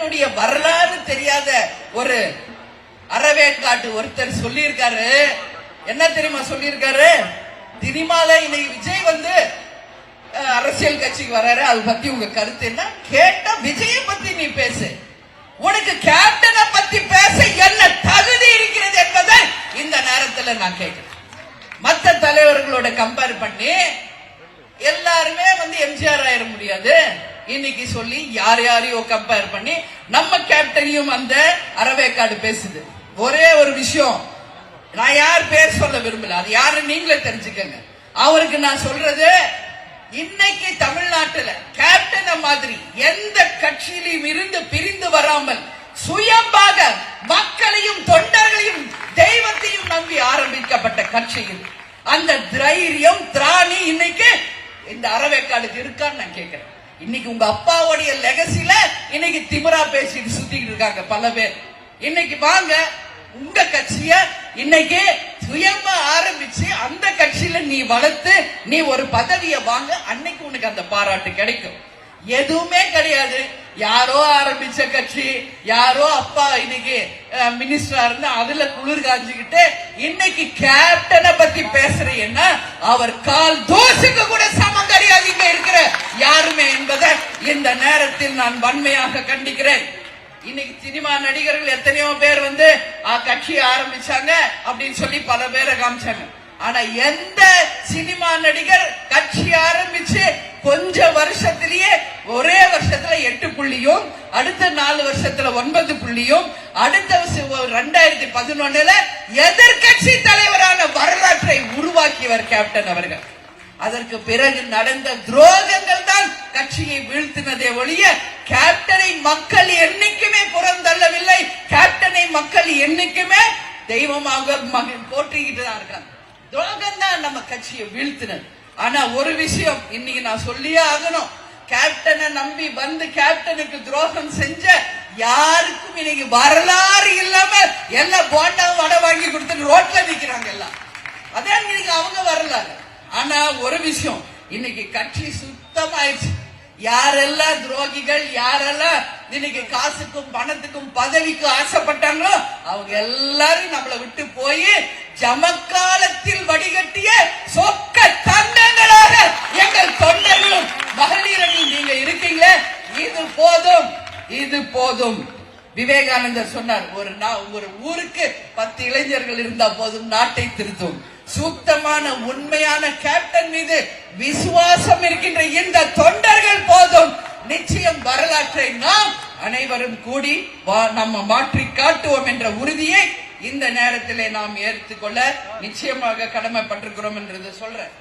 கேப்டனுடைய வரலாறு தெரியாத ஒரு அறவேற்காட்டு ஒருத்தர் சொல்லியிருக்காரு. என்ன தெரியுமா சொல்லியிருக்காரு? தினிமால இன்னைக்கு விஜய் வந்து அரசியல் கட்சிக்கு வர்றாரு அது பத்தி உங்க கருத்து என்ன? கேட்டா விஜய பத்தி நீ பேசு. உனக்கு கேப்டனை பத்தி பேச என்ன தகுதி இருக்கிறது என்பதை இந்த நேரத்தில் நான் கேட்கிறேன். மற்ற தலைவர்களோட கம்பேர் பண்ணி எல்லாருமே வந்து எம்ஜிஆர் ஆயிட முடியாது. இன்னைக்கு சொல்லி யார் யாரையோ கம்பேர் பண்ணி நம்ம கேப்டனையும் அந்த அறவேக்காடு பேசுது. ஒரே ஒரு விஷயம். நான் யார் பேர் சொல்ல விரும்பல. அது யாரு நீங்களே தெரிஞ்சுக்கங்க. அவருக்கு நான் சொல்றது இன்னைக்கு தமிழ்நாட்டுல கேப்டனை மாதிரி எந்த கட்சியிலும் இருந்து பிரிந்து வராமல் சுயமாக மக்களையும் தொண்டர்களையும் தெய்வத்தையும் நம்பி ஆரம்பிக்கப்பட்ட கட்சியில் அந்த தைரியம் திராணி இன்னைக்கு இந்த அறவேக்காடுக்கு இருக்கான்னு நான் கேட்கிறேன். இன்னைக்கு உங்க அப்பாவுடைய லெகசில இன்னைக்கு திமிரா பேசிட்டு சுத்திக்கிட்டு இருக்காங்க பல பேர். இன்னைக்கு வாங்க உங்க கட்சிய இன்னைக்கு சுயமா ஆரம்பிச்சு அந்த கட்சியில நீ வளர்த்து நீ ஒரு பதவியை வாங்க அன்னைக்கு உனக்கு அந்த பாராட்டு கிடைக்கும். எதுவுமே கிடையாது. யாரோ ஆரம்பிச்ச கட்சி யாரோ அப்பா இன்னைக்கு மினிஸ்டரா இருந்து அதுல குளிர் காஞ்சுக்கிட்டு இன்னைக்கு கேப்டனை பத்தி பேசுறீங்கன்னா அவர் கால் தோசைக்கு கூட சமம் கிடையாது இங்க இருக்கிற யாருமே என்பதை இந்த நேரத்தில் நான் வன்மையாக கண்டிக்கிறேன். இன்னைக்கு சினிமா நடிகர்கள் எத்தனையோ பேர் வந்து ஆ, கட்சி ஆரம்பிச்சாங்க அப்படின்னு சொல்லி பல பேரை காமிச்சாங்க. ஆனா எந்த சினிமா நடிகர் கட்சி ஆரம்பிச்சு கொஞ்ச வருஷத்திலேயே ஒரே வருஷத்துல எட்டு புள்ளியும் அடுத்த நாலு வருஷத்துல ஒன்பது புள்ளியும் அடுத்த வருஷம் ரெண்டாயிரத்தி பதினொன்னுல எதிர்கட்சி தலைவரான வரலாற்றை உருவாக்கியவர் கேப்டன் அவர்கள். அதற்கு பிறகு நடந்த துரோகங்கள் தான் கட்சியை வீழ்த்தினதே ஒழிய கேப்டனை மக்கள் என்னைக்குமே புறந்தள்ளவில்லை. கேப்டனை மக்கள் என்னைக்குமே தெய்வமாக மகன் போற்றிக்கிட்டு தான் இருக்காங்க. துரோகம் தான் நம்ம கட்சியை வீழ்த்தினது. ஆனா ஒரு விஷயம் இன்னைக்கு நான் சொல்லியே ஆகணும். கேப்டனை நம்பி வந்து கேப்டனுக்கு துரோகம் செஞ்ச யாருக்கும் இன்னைக்கு வரலாறு இல்லாம எல்லாம் போண்டா வடை வாங்கி கொடுத்துட்டு ரோட்ல நிக்கிறாங்க எல்லாம். அதான் இன்னைக்கு அவங்க வரலாறு. ஆனா ஒரு விஷயம் இன்னைக்கு கட்சி சுத்தமாயிடுச்சு. யாரெல்லாம் துரோகிகள் யாரெல்லாம் இன்னைக்கு காசுக்கும் பணத்துக்கும் பதவிக்கும் ஆசைப்பட்டாங்களோ அவங்க எல்லாரும் நம்மளை விட்டு போய் ஜமக்காலத்தில் வடிகட்டிய சொக்க தங்கங்களாக எங்கள் தொண்டர்களும் மகளிரணியும் நீங்க இருக்கீங்களே? இது போதும் இது போதும். விவேகானந்தர் சொன்னார் ஒரு நா- ஒரு ஊருக்கு பத்து இளைஞர்கள் இருந்தா போதும் நாட்டை திருத்தும். சூத்தமான உண்மையான கேப்டன் மீது விசுவாசம் இருக்கின்ற இந்த தொண்டர்கள் போதும். நிச்சயம் வரலாற்றை நாம் அனைவரும் கூடி வா- நம்ம மாற்றி காட்டுவோம் என்ற உறுதியை இந்த நேரத்திலே நாம் ஏற்றுக்கொள்ள நிச்சயமாக கடமைப்பட்டிருக்கிறோம் என்றது சொல்றேன்.